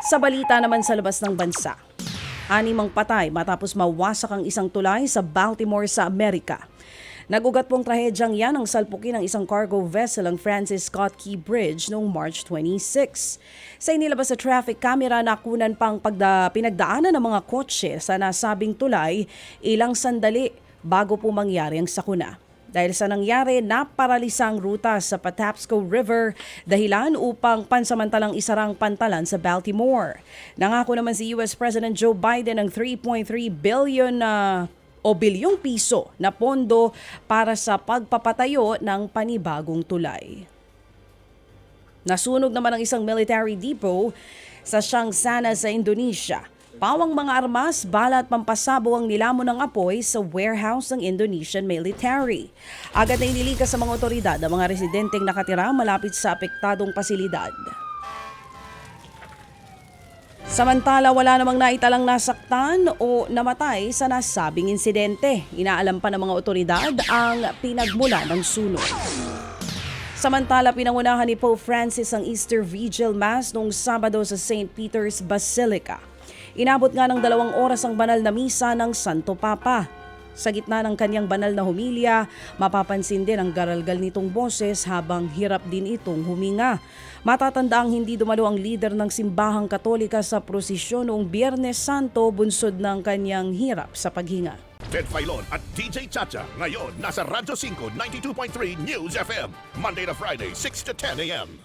Sa balita naman sa labas ng bansa, animang patay matapos mawasak ang isang tulay sa Baltimore sa Amerika. Nagugat pong trahedyang yan ang salpukin ng isang cargo vessel ang Francis Scott Key Bridge noong March 26. Sa inilabas sa traffic camera, nakunan pang pagda, pinagdaanan ng mga kotse sa nasabing tulay ilang sandali bago po mangyari ang sakuna. Dahil sa nangyari, naparalisa ang ruta sa Patapsco River dahilan upang pansamantalang isarang pantalan sa Baltimore. Nangako naman si US President Joe Biden ng 3.3 billion na o bilyong piso na pondo para sa pagpapatayo ng panibagong tulay. Nasunog naman ang isang military depot sa Siangsana sa Indonesia. Pawang mga armas, bala at pampasabo ang nilamon ng apoy sa warehouse ng Indonesian military. Agad na inilikas sa mga otoridad ang mga residenteng nakatira malapit sa apektadong pasilidad. Samantala, wala namang naitalang nasaktan o namatay sa nasabing insidente. Inaalam pa ng mga otoridad ang pinagmula ng sunog. Samantala, pinangunahan ni Pope Francis ang Easter Vigil Mass noong Sabado sa St. Peter's Basilica. Inabot nga ng dalawang oras ang banal na misa ng Santo Papa. Sa gitna ng kanyang banal na humilya, mapapansin din ang garalgal nitong boses habang hirap din itong huminga. Matatanda ang hindi dumalo ang lider ng simbahang katolika sa prosesyon noong Biyernes Santo bunsod ng kanyang hirap sa paghinga. Ted Filon at DJ Chacha. Ngayon, nasa Radyo 5, 92.3 News FM. Monday to Friday, 6 to 10 a.m.